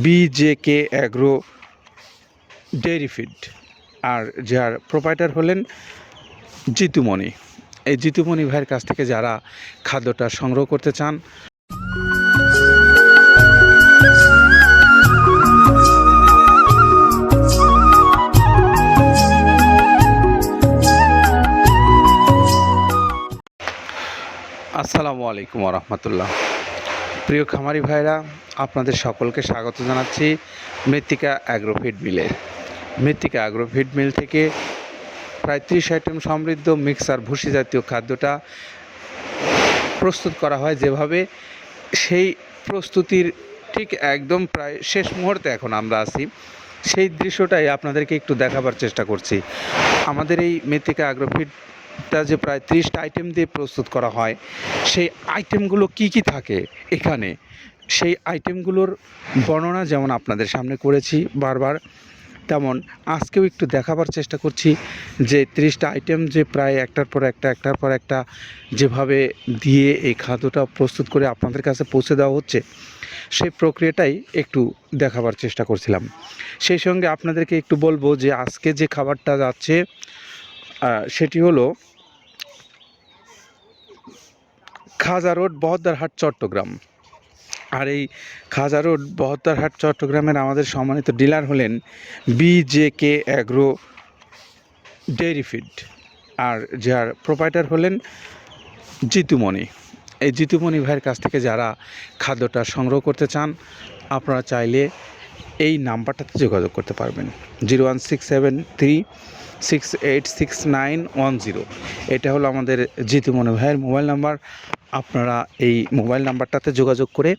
B J K agro dairy feed আর যার proprietor হলেন জিতুমণি। এই জিতুমণি ভাইয়ের কাছ থেকে যারা খাদ্যটা সংগ্রহ করতে চান, আসসালামু আলাইকুম রহমতুল্লাহ। প্রিয় খামারি ভাইরা আপনাদের সকলকে স্বাগত জানাচ্ছি মৃত্তিকা অ্যাগ্রোফিড মিলে। মৃত্তিকা অ্যাগ্রোফিড মিল থেকে প্রায় ত্রিশ আইটেম সমৃদ্ধ মিক্সার ভুসি জাতীয় খাদ্যটা প্রস্তুত করা হয় যেভাবে সেই প্রস্তুতির ঠিক একদম প্রায় শেষ মুহূর্তে এখন আমরা আছি। সেই দৃশ্যটাই আপনাদেরকে একটু দেখাবার চেষ্টা করছি। আমাদের এই মৃত্তিকা অ্যাগ্রোফিডটা যে প্রায় ত্রিশটা আইটেম দিয়ে প্রস্তুত করা হয়, সেই আইটেমগুলো কি কি থাকে এখানে? সেই আইটেমগুলোর বর্ণনা যেমন আপনাদের সামনে করেছি বারবার, তেমন আজকেও একটু দেখাবার চেষ্টা করছি যে ত্রিশটা আইটেম যে প্রায় একটার পর একটা, একটার পর একটা যেভাবে দিয়ে এই খাদ্যটা প্রস্তুত করে আপনাদের কাছে পৌঁছে দেওয়া হচ্ছে, সেই প্রক্রিয়াটাই একটু দেখাবার চেষ্টা করছিলাম। সেই সঙ্গে আপনাদেরকে একটু বলব যে আজকে যে খাবারটা যাচ্ছে সেটি হলো খাজা রোড বহদ্দারহাট, চট্টগ্রাম। আর এই খাজা রোড বহদ্দারহাট চট্টগ্রামের আমাদের সম্মানিত ডিলার হলেন B J K agro dairy feed. আর যার প্রোপাইটার হলেন জিতুমণি। এই জিতুমণি ভাইয়ের কাছ থেকে যারা খাদ্যটা সংগ্রহ করতে চান, আপনারা চাইলে এই নাম্বারটাতে যোগাযোগ করতে পারবেন। Zero one six seven three six eight six nine one zero এটা হলো আমাদের জিতুমণি ভাইয়ের মোবাইল নাম্বার। আপনারা এই মোবাইল নাম্বারটাতে যোগাযোগ করে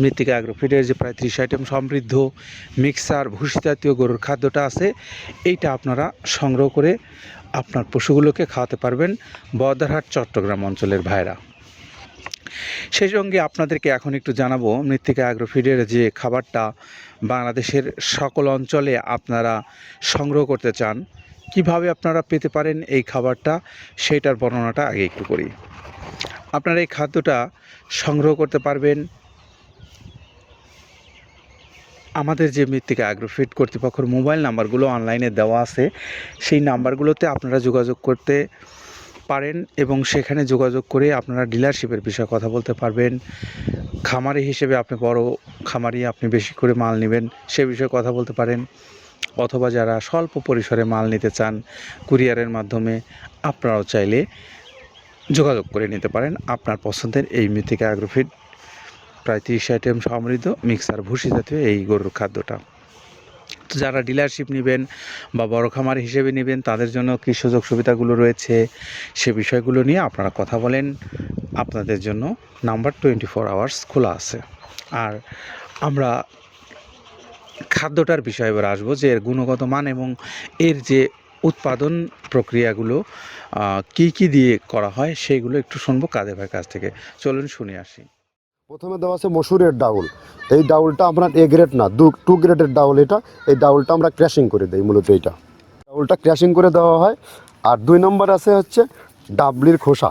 মৃত্তিকা অ্যাগ্রোফিডের যে প্রায় ত্রিশ আইটেম সমৃদ্ধ মিক্সার ভুসি জাতীয় গরুর খাদ্যটা আছে, এইটা আপনারা সংগ্রহ করে আপনার পশুগুলোকে খাওয়াতে পারবেন বদারহাট চট্টগ্রাম অঞ্চলের ভাইরা সেই সঙ্গে আপনাদেরকে এখন একটু জানাব, মৃত্তিকা অ্যাগ্রোফিডের যে খাবারটা বাংলাদেশের সকল অঞ্চলে আপনারা সংগ্রহ করতে চান কীভাবে আপনারা পেতে পারেন এই খাবারটা সেইটার বর্ণনাটা আগে একটু করি। আপনারা এই খাদ্যটা সংগ্রহ করতে পারবেন। আমাদের যে মৃত্তিকা অ্যাগ্রোফিট কর্তৃপক্ষের মোবাইল নাম্বারগুলো অনলাইনে দেওয়া আছে, সেই নাম্বারগুলোতে আপনারা যোগাযোগ করতে পারেন এবং সেখানে যোগাযোগ করে আপনারা ডিলারশিপের বিষয়ে কথা বলতে পারবেন। খামারি হিসেবে আপনি বড় খামারি, আপনি বেশি করে মাল নেবেন, সে বিষয়ে কথা বলতে পারেন। অথবা যারা স্বল্প পরিসরে মাল নিতে চান কুরিয়ারের মাধ্যমে, আপনারাও চাইলে যোগাযোগ করে নিতে পারেন। আপনার পছন্দের এই মৃত্তিকা অ্যাগ্রোফিট প্রায় তিরিশ আইটেম সমৃদ্ধ মিক্সার ভুসি জাতীয় এই গরুর খাদ্যটা। তো যারা ডিলারশিপ নেবেন বা বড় খামার হিসেবে নেবেন, তাদের জন্য কী সুযোগ সুবিধাগুলো রয়েছে সে বিষয়গুলো নিয়ে আপনারা কথা বলেন। আপনাদের জন্য নাম্বার টোয়েন্টি ফোর আওয়ার্স খোলা আছে। আর আমরা খাদ্যটার বিষয়ে এবার আসব যে এর গুণগত মান এবং এর যে উৎপাদন প্রক্রিয়াগুলো কি কি দিয়ে করা হয় সেইগুলো একটু শুনব কাদের ভাইয়ের কাছ থেকে। চলুন শুনে আসি। প্রথমে দেওয়া আছে মসুরের ডাউল। এই ডাউলটা আপনার এ গ্রেড না, দু, টু গ্রেডের ডাউল এটা। এই ডাউলটা আমরা ক্র্যাশিং করে দিই মূলত এইটা। ডাউলটা ক্র্যাশিং করে দেওয়া হয়। আর দুই নম্বর আছে হচ্ছে ডাবলির খোসা।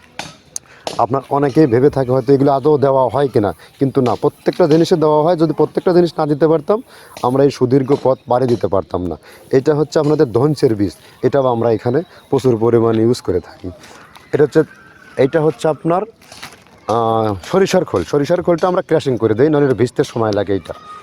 আপনার অনেকেই ভেবে থাকে হয়তো এগুলো আদৌ দেওয়া হয় কিনা। কিন্তু না, প্রত্যেকটা জিনিসে দেওয়া হয়। যদি প্রত্যেকটা জিনিস না দিতে পারতাম, আমরা এই সুদীর্ঘ পথ পাড়ি দিতে পারতাম না। এটা হচ্ছে আপনাদের ধনসের বীজ এটাও আমরা এখানে প্রচুর পরিমাণে ইউজ করে থাকি। এটা হচ্ছে এইটা হচ্ছে আপনার সরিষার খোল। সরিষার খোলটা আমরা ক্র্যাশিং করে দিই এটা ভিজতে সময় লাগে এইটা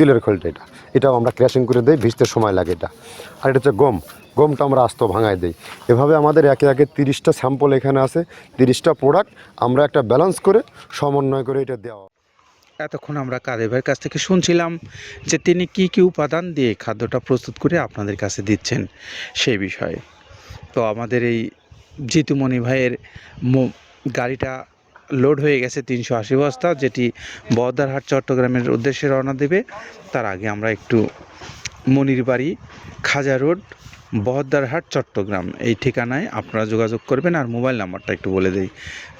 তিলের খোলটা এটা। এটাও আমরা ক্র্যাশিং করে দিই, ভিজতে সময় লাগে এটা। আর এটা হচ্ছে গম। গমটা আমরা আস্ত ভাঙায় দিই। এভাবে আমাদের একে একে তিরিশটা স্যাম্পল এখানে আছে, তিরিশটা প্রোডাক্ট আমরা একটা ব্যালেন্স করে সমন্বয় করে এটা দেওয়া। এতক্ষণ আমরা ভাইয়ের কাছ থেকে শুনছিলাম যে তিনি কি কি উপাদান দিয়ে খাদ্যটা প্রস্তুত করে আপনাদের কাছে দিচ্ছেন সেই বিষয়ে। তো আমাদের এই জিতুমণি ভাইয়ের গাড়িটা লোড হয়ে গেছে তিনশো আশি বস্তা, যেটি বহদ্দারহাট চট্টগ্রামের উদ্দেশ্যে রওনা দেবে। তার আগে আমরা একটু মনির বাড়ি খাজা রোড বহদ্দারহাট চট্টগ্রাম এই ঠিকানায় আপনারা যোগাযোগ করবেন। আর মোবাইল নাম্বারটা একটু বলে দিই,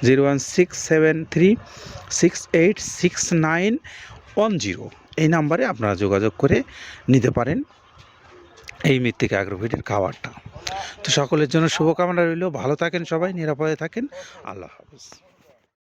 zero one six seven three six eight six nine one zero. এই নাম্বারে আপনারা যোগাযোগ করে নিতে পারেন এই মৃত্তিকা অ্যাগ্রোভিটের খাবারটা। তো সকলের জন্য শুভকামনা রইল। ভালো থাকেন সবাই, নিরাপদে থাকেন। আল্লাহ হাফিজ।